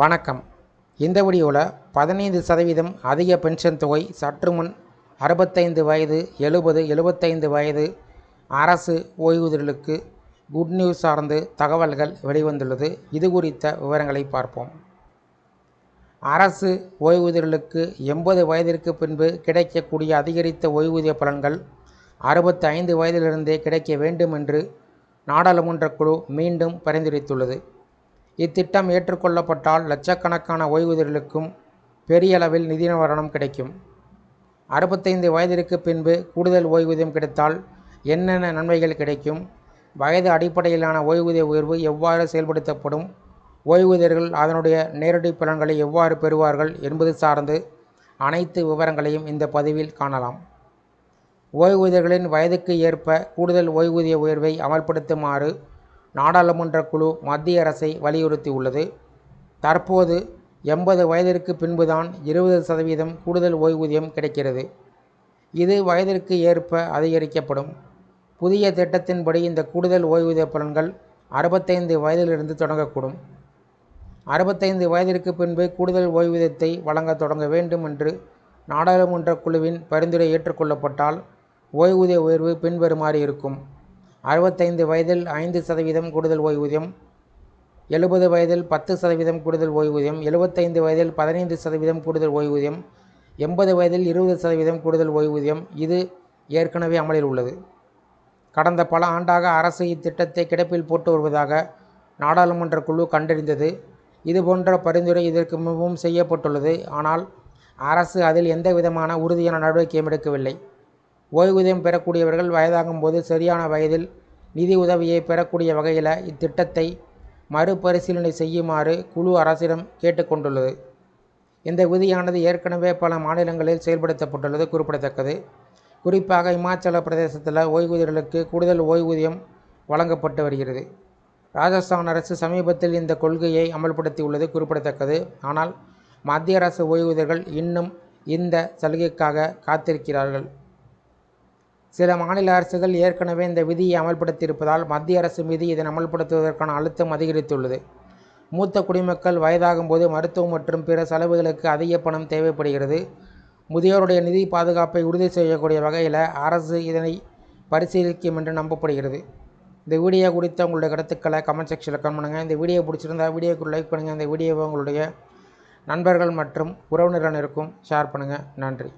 வணக்கம். இந்த வீடியோவில் பதினைந்து சதவீதம் அதிக பென்ஷன் தொகை சற்று முன் அறுபத்தைந்து வயது எழுபது எழுபத்தைந்து வயது அரசு ஓய்வூதியர்களுக்கு குட் நியூஸ் சார்ந்து தகவல்கள் வெளிவந்துள்ளது. இது குறித்த விவரங்களை பார்ப்போம். அரசு ஓய்வூதியர்களுக்கு எண்பது வயதிற்கு பின்பு கிடைக்கக்கூடிய அதிகரித்த ஓய்வூதிய பலன்கள் அறுபத்தி ஐந்து வயதிலிருந்தே கிடைக்க வேண்டும் என்று நாடாளுமன்ற குழு மீண்டும் பரிந்துரைத்துள்ளது. இத்திட்டம் ஏற்றுக்கொள்ளப்பட்டால் லட்சக்கணக்கான ஓய்வூதியர்களுக்கும் பெரிய அளவில் நிதி நிவாரணம் கிடைக்கும். அறுபத்தைந்து வயதிற்கு பின்பு கூடுதல் ஓய்வூதியம் கிடைத்தால் என்னென்ன நன்மைகள் கிடைக்கும்? வயது அடிப்படையிலான ஓய்வூதிய உயர்வு எவ்வாறு செயல்படுத்தப்படும்? ஓய்வூதியர்கள் அதனுடைய நேரடி பலன்களை எவ்வாறு பெறுவார்கள் என்பது சார்ந்து அனைத்து விவரங்களையும் இந்த பதிவில் காணலாம். ஓய்வூதியர்களின் வயதுக்கு ஏற்ப கூடுதல் ஓய்வூதிய உயர்வை அமல்படுத்துமாறு நாடாளுமன்ற குழு மத்திய அரசை வலியுறுத்தியுள்ளது தற்போது எண்பது வயதிற்கு பின்புதான் இருபது சதவீதம் கூடுதல் ஓய்வூதியம் கிடைக்கிறது. இது வயதிற்கு ஏற்ப அதிகரிக்கப்படும். புதிய திட்டத்தின்படி இந்த கூடுதல் ஓய்வூதிய பலன்கள் அறுபத்தைந்து வயதிலிருந்து தொடங்கக்கூடும். அறுபத்தைந்து வயதிற்கு பின்பு கூடுதல் ஓய்வூதியத்தை வழங்க தொடங்க வேண்டும் என்று நாடாளுமன்ற குழுவின் பரிந்துரை ஏற்றுக்கொள்ளப்பட்டால் ஓய்வூதிய உயர்வு பின்வருமாறு இருக்கும். அறுபத்தைந்து வயதில் ஐந்து சதவீதம் கூடுதல் ஓய்வூதியம் எழுபது வயதில் பத்து சதவீதம் கூடுதல் ஓய்வூதியம் எழுபத்தைந்து வயதில் பதினைந்து சதவீதம் கூடுதல் ஓய்வூதியம் எண்பது வயதில் இருபது சதவீதம் கூடுதல் ஓய்வூதியம். இது ஏற்கனவே அமலில் உள்ளது. கடந்த பல ஆண்டாக அரசு இத்திட்டத்தை கிடப்பில் போட்டு வருவதாக நாடாளுமன்ற குழு கண்டறிந்தது. இதுபோன்ற பரிந்துரை இதற்கு முன்பும் செய்யப்பட்டுள்ளது. ஆனால் அரசு அதில் எந்த விதமான உறுதியான நடவடிக்கையும் எடுக்கவில்லை. ஓய்வூதியம் பெறக்கூடியவர்கள் வயதாகும் போது சரியான வயதில் நிதி உதவியை பெறக்கூடிய வகையில் இத்திட்டத்தை மறுபரிசீலனை செய்யுமாறு குழு அரசிடம் கேட்டுக்கொண்டுள்ளது. இந்த விதியானது ஏற்கனவே பல மாநிலங்களில் செயல்படுத்தப்பட்டுள்ளது குறிப்பிடத்தக்கது. குறிப்பாக இமாச்சல பிரதேசத்தில் ஓய்வூதியர்களுக்கு கூடுதல் ஓய்வூதியம் வழங்கப்பட்டு வருகிறது. ராஜஸ்தான் அரசு சமீபத்தில் இந்த கொள்கையை அமல்படுத்தியுள்ளது குறிப்பிடத்தக்கது. ஆனால் மத்திய அரசு ஓய்வூதியர்கள் இன்னும் இந்த சலுகைக்காக காத்திருக்கிறார்கள். சில மாநில அரசுகள் ஏற்கனவே இந்த விதியை அமல்படுத்தியிருப்பதால் மத்திய அரசு மீது இதனை அமல்படுத்துவதற்கான அழுத்தம் அதிகரித்துள்ளது. மூத்த குடிமக்கள் வயதாகும்போது மருத்துவம் மற்றும் பிற செலவுகளுக்கு அதிக பணம் தேவைப்படுகிறது. முதியோருடைய நிதி பாதுகாப்பை உறுதி செய்யக்கூடிய வகையில் அரசு இதனை பரிசீலிக்கும் என்று நம்பப்படுகிறது. இந்த வீடியோ குறித்த உங்களுடைய கருத்துக்களை கமெண்ட் செக்ஷனில் கமெண்ட் பண்ணுங்கள் இந்த வீடியோ பிடிச்சிருந்தால் வீடியோக்கு லைக் பண்ணுங்கள் இந்த வீடியோவை உங்களுடைய நண்பர்கள் மற்றும் உறவினர்களுக்கும் ஷேர் பண்ணுங்கள் நன்றி.